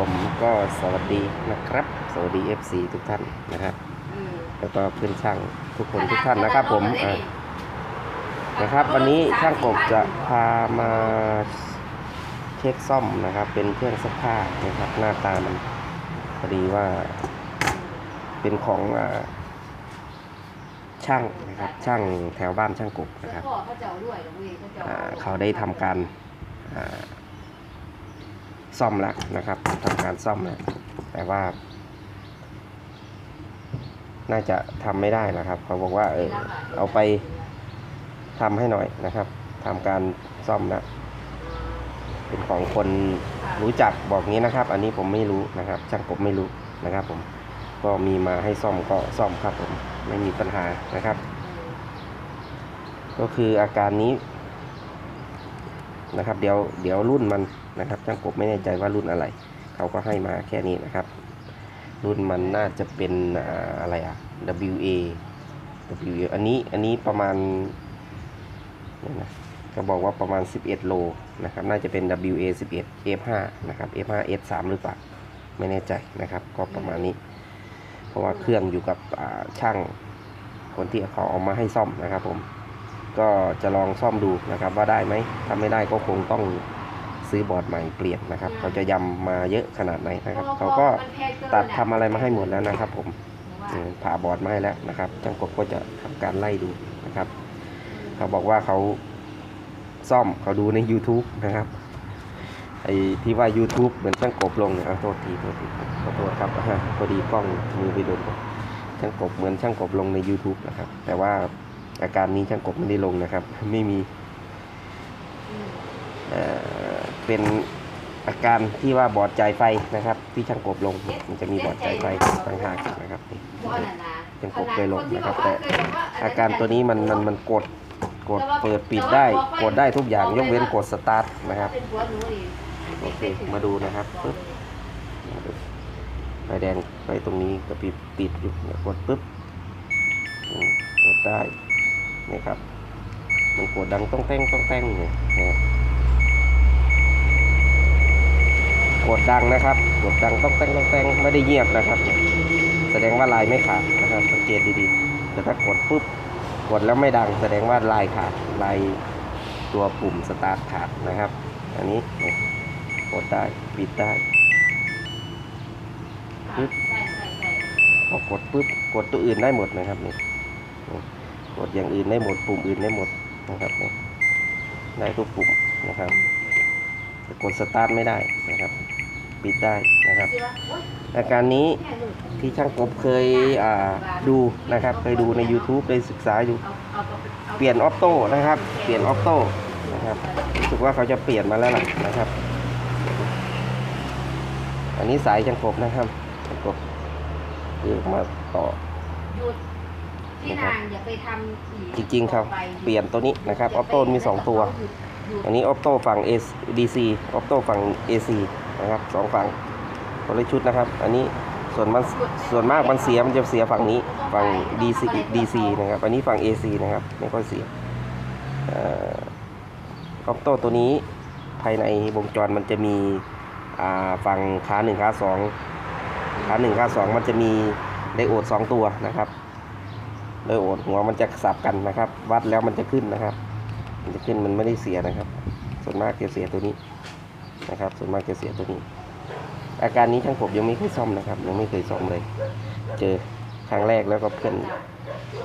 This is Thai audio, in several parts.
ผมก็สวัสดีนะครับ สวัสดี FC ทุกท่านนะครับ แล้วก็เพื่อนช่างทุกคนทุกท่านนะครับ ผมอะนะครับ วันนี้ช่างกบจะพามาเช็คซ่อมนะครับ เป็นเครื่องซักผ้านะครับ หน้าตามันพอดีว่า เป็นของอ่าช่างนะครับ ช่างแถวบ้านช่างกบนะครับพ่อเขาเจ้าด้วยเหรอเว้ยเขาเจ้าอ่าเขาได้ทำการอ่า ซ่อมแล้วนะครับทำการซ่อมแล้วแต่ว่า น่าจะทำไม่ได้นะครับ เขาบอกว่าเออเอาไปทำให้หน่อยนะครับทำการซ่อมแล้วเป็นของคนรู้จักบอกงี้นะครับ อันนี้ผมไม่รู้นะครับ ช่างกบไม่รู้นะครับ ผมก็มีมาให้ซ่อมก็ซ่อมครับ ผมไม่มีปัญหานะครับ ก็คืออาการนี้นะครับ เดี๋ยวเดี๋ยวรุ่นมัน นะครับช่างกบไม่แน่ใจว่ารุ่นอะไร เขาก็ให้มาแค่นี้นะครับ รุ่นมันน่าจะเป็นอะไรอะ WA WA อันนี้อันนี้ประมาณเนี่ยนะก็บอกว่าประมาณ 11 โลนะครับ น่าจะเป็น WA 11 F5 นะครับ F5 S3 หรือเปล่า ไม่แน่ใจนะครับ ก็ประมาณนี้ เพราะว่าเครื่องอยู่กับช่างคนที่เขาเอามาให้ซ่อมนะครับผม ก็จะลองซ่อมดูนะครับว่าได้ไหมถ้าไม่ได้ก็คงต้อง ซื้อบอร์ดใหม่เปลี่ยนนะครับเขาจะยำมาเยอะขนาดไหนนะครับเขาก็ตัดทำอะไรมาให้หมดแล้วนะครับผมอืมผ่าบอร์ดมาให้แล้วนะครับช่างกบก็จะทำการไล่ดูนะครับ เขาบอกว่าเขาซ่อมเขาดูใน YouTube นะครับไอ้ที่ว่า YouTube เหมือนช่างกบลงเนี่ยเอาโทษทีโทษทีขอโทษครับอ่าพอดีกล้องมือไปโดนผมช่างกบเหมือนช่างกบลงใน YouTube นะครับ แต่ว่าอาการนี้ช่างกบไม่ได้ลงนะครับ ไม่มีเอ่อ เป็นอาการที่ว่าบอดจ่ายไฟนะครับ ที่ช่างกบลงมันจะมีบอดจ่ายไฟต่างหากนะครับนี่ยังกดเคยลงนะครับ แต่อาการตัวนี้มันมันมันกดกดเปิดปิดได้กดได้ทุกอย่างยกเว้นกดสตาร์ทนะครับโอเคมาดูนะครับปึ๊บไฟแดงไฟตรงนี้กระพริบติดอยู่กดปึ๊บกดได้นี่ครับมันกดดังต้องแต้งต้องแต้งเนี่ยนะครับ กดดังนะครับ กดดังต้องแต้งต้องแต้งไม่ได้เงียบนะครับ แสดงว่าลายไม่ขาดนะครับสังเกตดีๆแต่ถ้ากดปุ๊บกดแล้วไม่ดัง แสดงว่าลายขาดลายตัวปุ่มสตาร์ทขาดนะครับ อันนี้กดได้ปิดได้ปึ๊บพอกดปุ๊บกดตัวอื่นได้หมดนะครับนี่กดอย่างอื่นได้หมดปุ่มอื่นได้หมดนะครับนี่ได้ทุกปุ่มนะครับ กดสตาร์ทไม่ได้นะครับปิดได้นะครับสิวะโอ๊ยอาการนี้แม่ลูกที่ช่างกบเคยอ่าดูนะครับ เคยดูใน YouTube ได้ศึกษาอยู่เอาเอาอาเปลี่ยนออโต้นะครับ เปลี่ยนออโต้นะครับรู้สึกว่าเขาจะเปลี่ยนมาแล้วล่ะนะครับ อันนี้สายช่างกบนะครับช่างกบเลือกมาต่อหยุดพี่นางอย่าไปทำอีกจริงๆครับต่อไปเปลี่ยนตัวนี้นะครับออโต้มี 2 ตัวหยุดหยุด อันนี้ออโต้ฝั่ง A DC ออโต้ฝั่ง AC นะครับสองฝั่งคนละชุดนะครับ อันนี้ส่วนมันส่วนมากมันเสียมันจะเสียฝั่งนี้ฝั่ง DC DC นะครับอันนี้ฝั่ง AC นะครับไม่ค่อยเสียออออโต้ตัวนี้ภายในวงจรมันจะมีฝั่งขาหนึ่งขาสองขาหนึ่งขาสองมันจะมีไดโอดสองตัวนะครับไดโอดหัวมันจะสับกันนะครับ วัดแล้วมันจะขึ้นนะครับ มันจะขึ้นมันไม่ได้เสียนะครับ ส่วนมากจะเสียตัวนี้นะครับ ส่วนมากจะเสียตัวนี้ อาการนี้ช่างผมยังไม่เคยซ่อมนะครับ ยังไม่เคยซ่อมเลย เจอครั้งแรกแล้วก็เพื่อน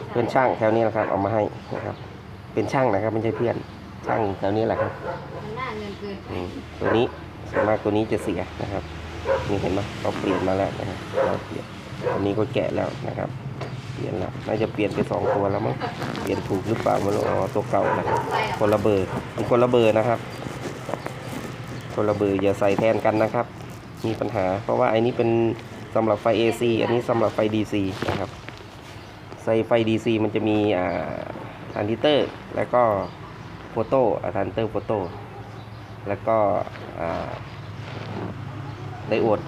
เพื่อนช่างแถวนี้แหละครับ เอามาให้นะครับ เป็นช่างนะครับไม่ใช่เพื่อนช่างแถวนี้แหละครับตัวนี้ส่วนมากตัวนี้จะเสียนะครับนี่เห็นไหมเขาเปลี่ยนมาแล้วนะครับเราเปลี่ยนตัวนี้ก็แกะแล้วนะครับ เปลี่ยนแล้วน่าจะเปลี่ยนไปสองตัวแล้วมั้งเปลี่ยนถูกหรือเปล่าไม่รู้อ๋อตัวเก่านะครับคนละเบอร์มันคนละเบอร์นะครับคนละเบอร์อย่าใส่แทนกันนะครับ มีปัญหา เพราะว่าไอ้นี้เป็นสำหรับไฟ AC อันนี้สำหรับไฟ DC นะครับ ใส่ไฟ DC มันจะมีอ่าทรานซิเตอร์ แล้วก็โฟโต้อะทรานซิเตอร์โฟโต้แล้วก็อ่าไดโอด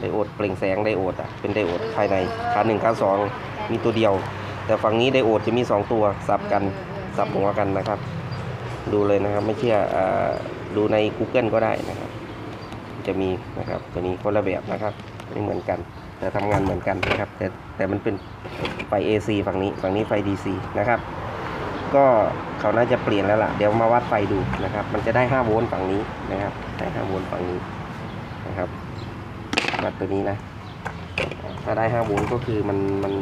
ไดโอดเปล่งแสงไดโอดอะเป็นไดโอดภายในคาหนึ่งคาสอง มีตัวเดียว แต่ฝั่งนี้ไดโอดจะมีสองตัวสับกันสับหัวกันนะครับ ดูเลยนะครับไม่เชื่ออดูใน Google ก็ได้นะครับ จะมีนะครับตัวนี้คนละแบบนะครับไม่เหมือนกัน แต่ทำงานเหมือนกันนะครับ แต่แต่มันเป็นไฟ AC ฝั่งนี้ฝั่งนี้ไฟ DC นะครับ ก็เขาน่าจะเปลี่ยนแล้วล่ะเดี๋ยวมาวัดไฟดูนะครับ มันจะได้5โวลต์ฝั่งนี้นะครับได้5โวลต์ฝั่งนี้นะครับวัดตัวนี้นะถ้าได้5โวลต์ก็คือมันมัน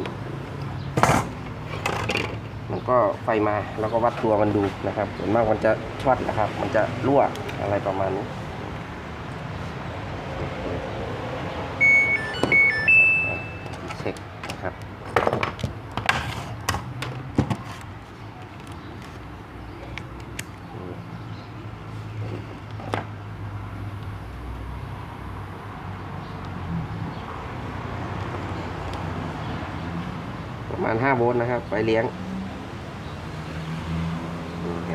ก็ไฟมาแล้วก็วัดตัวมันดูนะครับ ส่วนมากมันจะช็อตนะครับ มันจะรั่วอะไรประมาณนี้เช็คนะครับประมาณ5โวลต์นะครับไฟเลี้ยง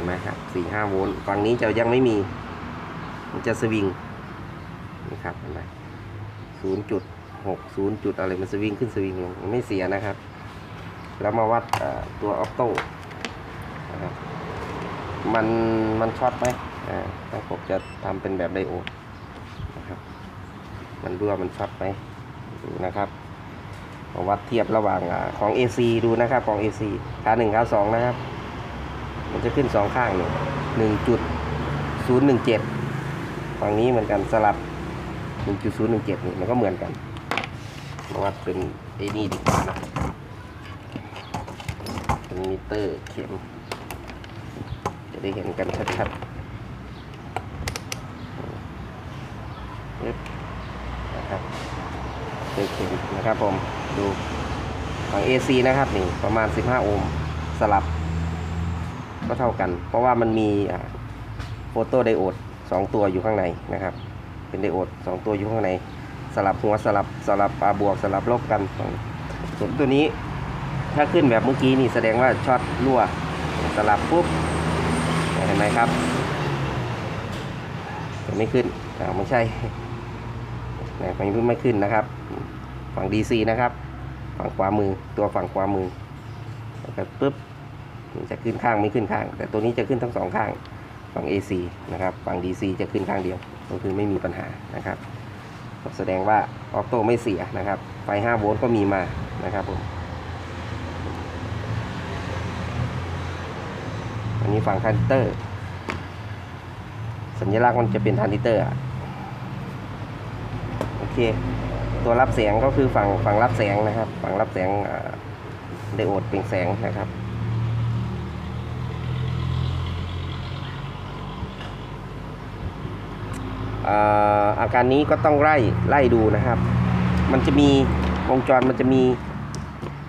ไหมครับ4 5โวลต์ฝั่งนี้จะยังไม่มี มันจะสวิงนี่ครับเห็นไหม0จุด6 0จุดอะไรมันสวิงขึ้นสวิงลงมันไม่เสียนะครับ แล้วมาวัดตัวออโต้นะครับมันมันช็อตไหมอ่าทาผมจะทำเป็นแบบไดโอดนะครับ มันรั่วมันช็อตไหมดูนะครับมาวัดเทียบระหว่างอของ AC ดูนะครับของ AC ขาหนึ่งขาสองนะครับ มันจะขึ้นสองข้างนี่หนึ่งจุดศูนย์หนึ่งเจ็ดฝั่งนี้เหมือนกันสลับหนึ่งจุดศูนย์หนึ่งเจ็ดนี่มันก็เหมือนกันมาวัดเป็นไอ้นี่ดีกว่านะเป็นมิเตอร์เข็ม จะได้เห็นกันชัดๆปึ๊บนะครับเจอเข็มนะครับผมดูฝั่ง AC นะครับนี่ประมาณ 15 โอห์มสลับ ก็เท่ากัน เพราะว่ามันมีโฟโตไดโอด2ตัวอยู่ข้างในนะครับ เป็นไดโอด2ตัวอยู่ข้างใน สลับหัวสลับสลับปาบวกสลับลบกันส่วนตัวนี้ถ้าขึ้นแบบเมื่อกี้นี่แสดงว่าช็อตรั่วสลับปุ๊บเห็นไหมครับจะไม่ขึ้นไม่ใช่นะฝั่งนี้ไม่ขึ้นนะครับ ฝั่ง DC นะครับ ฝั่งขวามือตัวฝั่งขวามือแล้วก็ปุ๊บ จะขึ้นข้างไม่ขึ้นข้าง แต่ตัวนี้จะขึ้นทั้งสองข้างฝั่ง AC นะครับฝั่ง DC จะขึ้นข้างเดียว ก็คือไม่มีปัญหานะครับแสดงว่าออโต้ไม่เสียนะครับ ไฟ 5 โวลต์ก็มีมานะครับผมอันนี้ฝั่งทรานิเตอร์ สัญลักษณ์มันจะเป็นทรานิเตอร์อะโอเค ตัวรับแสงก็คือฝั่งฝั่งรับแสงนะครับ ฝั่งรับแสงไดโอดเปล่งแสงนะครับ อาการนี้ก็ต้องไล่ไล่ดูนะครับ มันจะมีวงจรมันจะมี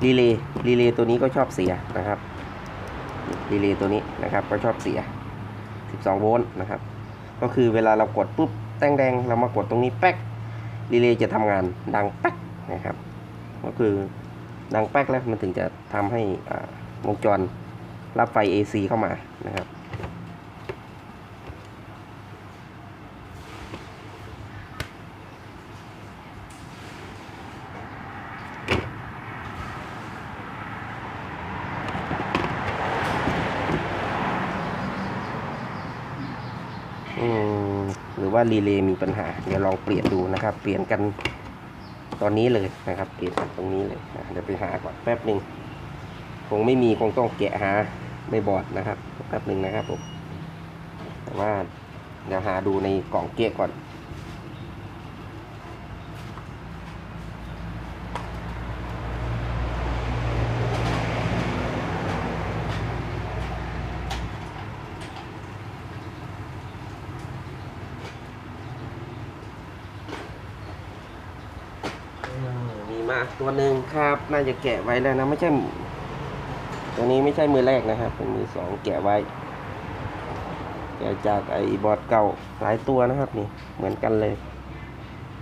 รีเลย์รีเลย์ตัวนี้ก็ชอบเสียนะครับรีเลย์ตัวนี้นะครับก็ชอบเสีย 12 โวลต์นะครับ ก็คือเวลาเรากดปุ๊บแดงเรามากดตรงนี้แป๊กรีเลย์จะทำงานดังแป๊กนะครับ ก็คือดังแป๊กแล้วมันถึงจะทำให้วงจรรับไฟ AC เข้ามานะครับ หรือว่ารีเลย์มีปัญหา เดี๋ยวลองเปลี่ยนดูนะครับ เปลี่ยนกันตอนนี้เลยนะครับ เปลี่ยนกันตรงนี้เลยนะเดี๋ยวไปหาก่อนแป๊บหนึ่งคงไม่มีคงต้องแกะหาไม่บอร์ดนะครับแป๊บหนึ่งนะครับผมแต่ว่าเดี๋ยวหาดูในกล่องเกะก่อน มีมาตัวหนึ่งครับ น่าจะแกะไว้แล้วนะ ไม่ใช่ ตัวนี้ไม่ใช่มือแรกนะครับ เป็นมือสองแกะไว้ แกะจากไอ้บอร์ดเก่าหลายตัวนะครับ นี่ เหมือนกันเลย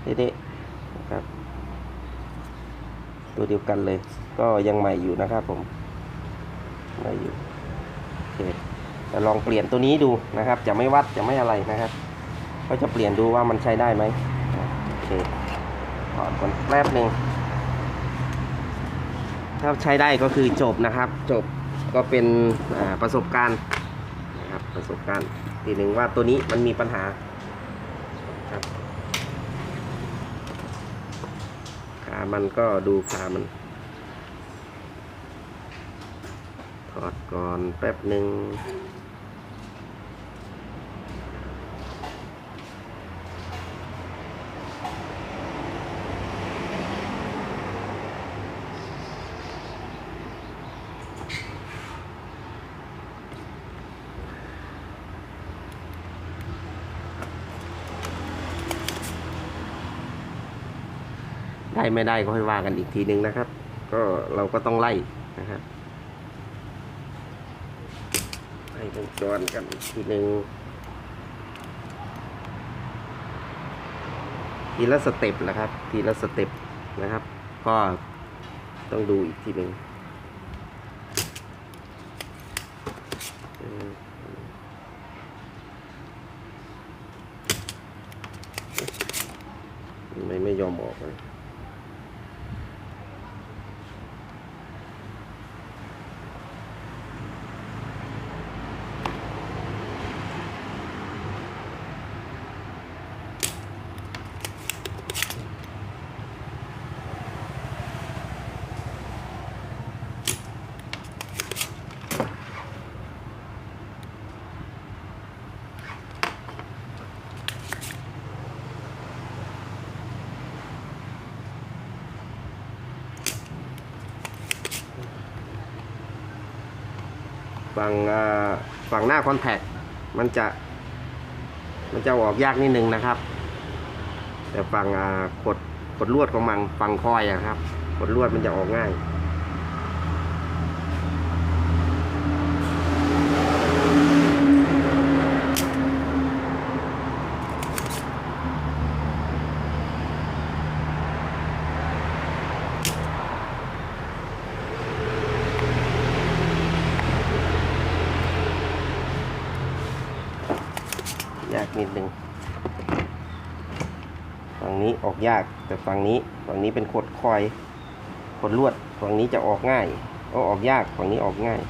เด็ดๆนะครับ ตัวเดียวกันเลย ก็ยังใหม่อยู่นะครับผม ใหม่อยู่ โอเคแต่ลองเปลี่ยนตัวนี้ดูนะครับ จะไม่วัด จะไม่อะไรนะครับ ก็จะเปลี่ยนดูว่ามันใช้ได้ไหมโอเค ถอดก่อนแป๊บหนึ่งถ้าใช้ได้ก็คือจบนะครับ จบก็เป็นประสบการณ์นะครับประสบการณ์ทีหนึ่งว่าตัวนี้มันมีปัญหาครับขามันก็ดูขามันถอดก่อนแป๊บหนึ่ง ได้ไม่ได้ก็ค่อยว่ากันอีกทีนึงนะครับ ก็เราก็ต้องไล่นะครับไล่วงจรกันอีกทีนึงทีละสเต็ปนะครับ ทีละสเต็ปนะครับ ก็ต้องดูอีกทีหนึ่งไม่ไม่ยอมออกเลย ฝั่งฝั่งหน้าคอนแทคมันจะ มันจะออกยากนิดนึงนะครับ แต่ฝั่งกดกดลวดของมันฝั่งคอยอะครับ กดลวดมันจะออกง่าย นิดนึงฝั่งนี้ออกยากแต่ฝั่งนี้ฝั่งนี้เป็นขดคอยขดลวดฝั่งนี้จะออกง่ายก็ออกยากฝั่งนี้ออกง่าย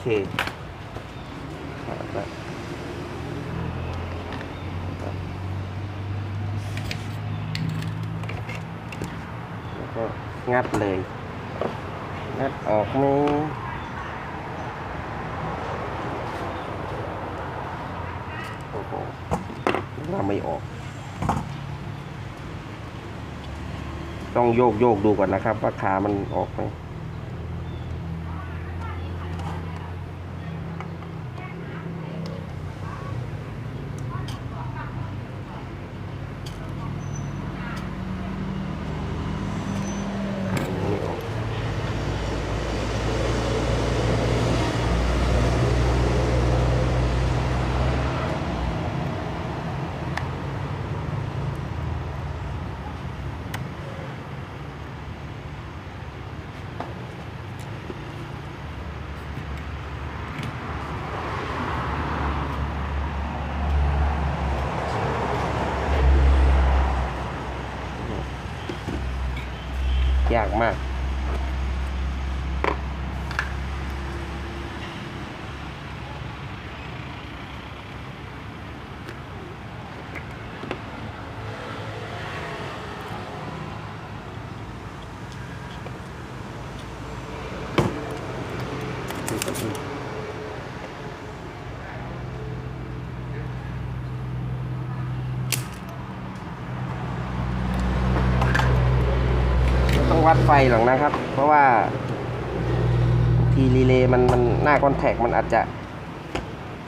เคขาดละแล้วก็งัดเลย งัดออกไหมโอ้โหว่าไม่ออก ต้องโยกโยกดูก่อนนะครับ ว่าขามันออกไหมออก ยากมาก ไม่ต้อง วัดไฟหรอกนะครับ เพราะว่าทีรีเลย์มันมันหน้าคอนแทคมันอาจจะ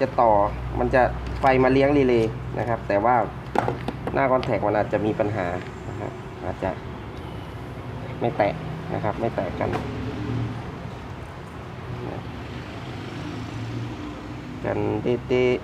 จะต่อมันจะไฟมาเลี้ยงรีเลย์นะครับ แต่ว่าหน้าคอนแทคมันอาจจะมีปัญหานะครับอาจจะไม่แตะนะครับ ไม่แตะกันกันเดะ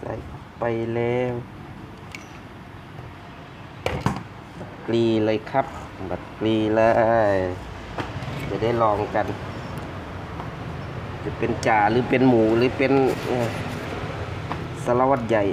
ใส่ไปแล้วกรีเลยครับบัดกรีเลยจะได้ลองกัน จะเป็นจ่าหรือเป็นหมูหรือเป็นสารวัตรใหญ่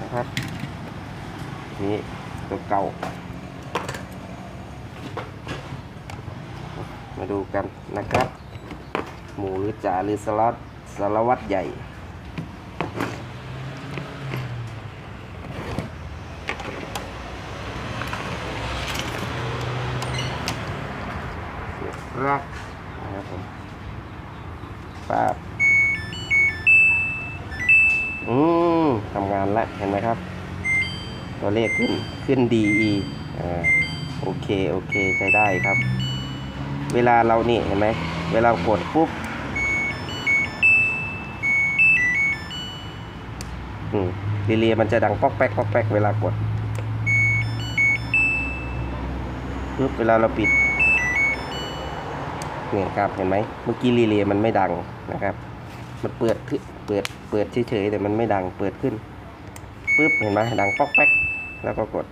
นะครับนี่ตัวเก่า มาดูกันนะครับ หมูหรือจ่าหรือสลัดสารวัตรใหญ่สียบรักนะครับผมป้าบ อืมทำงานแล้วเห็นไหมครับ ตัวเลขขึ้นขึ้นดีอีอ่าโอเค โอเค ใช้ได้ครับ เวลาเรานี่เห็นไหม เวลากดปุ๊บอืมรีเลย์มันจะดังป๊อกแป๊กป๊อกแป๊กเวลากดปุ๊บเวลาเราปิดเนี่ยครับ เห็นไหม เมื่อกี้รีเลย์มันไม่ดังนะครับ มันเปิดขึ้น เปิดเปิดเฉยๆแต่มันไม่ดังเปิดขึ้นปุ๊บเห็นไหมดังป๊อกแป๊กแล้วก็กด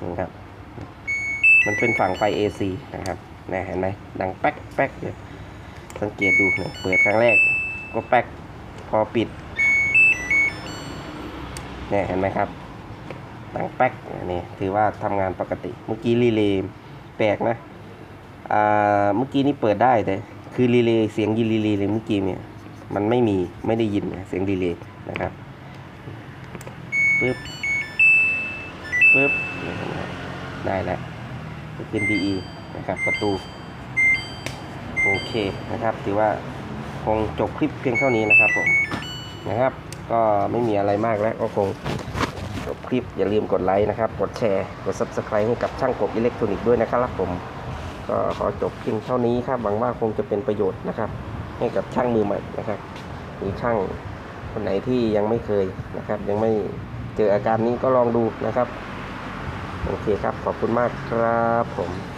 นี่ครับ มันเป็นฝั่งไฟ AC นะครับนะเห็นไหมดังแป๊กแป๊กเนี่ยสังเกตดูเนี่ยเปิดครั้งแรกก็แป๊กพอปิดเนี่ยเห็นไหมครับดังแป๊กนี่ถือว่าทำงานปกติ เมื่อกี้รีเลย์แปลกนะอ่าเมื่อกี้นี่เปิดได้แต่คือรีเลย์เสียงยีรีเลย์เลยเมื่อกี้เนี่ย มันไม่มีไม่ได้ยินนะเสียงรีเลย์นะครับปึ๊บปึ๊บได้แล้วเป็น DE นะครับ ประตู โอเคนะครับ ถือว่าคงจบคลิปเพียงเท่านี้นะครับผมนะครับ ก็ไม่มีอะไรมากแล้วก็คงจบคลิปอย่าลืมกดไลค์นะครับ กดแชร์กด Subscribe ให้กับช่างกบอิเล็กทรอนิกส์ด้วยนะครับผม ก็ขอจบเพียงเท่านี้ครับหวังว่าคงจะเป็นประโยชน์นะครับ ให้กับช่างมือใหม่นะครับหรือช่างคนไหนที่ยังไม่เคยนะครับ ยังไม่เจออาการนี้ก็ลองดูนะครับ โอเคครับ ขอบคุณมากครับผม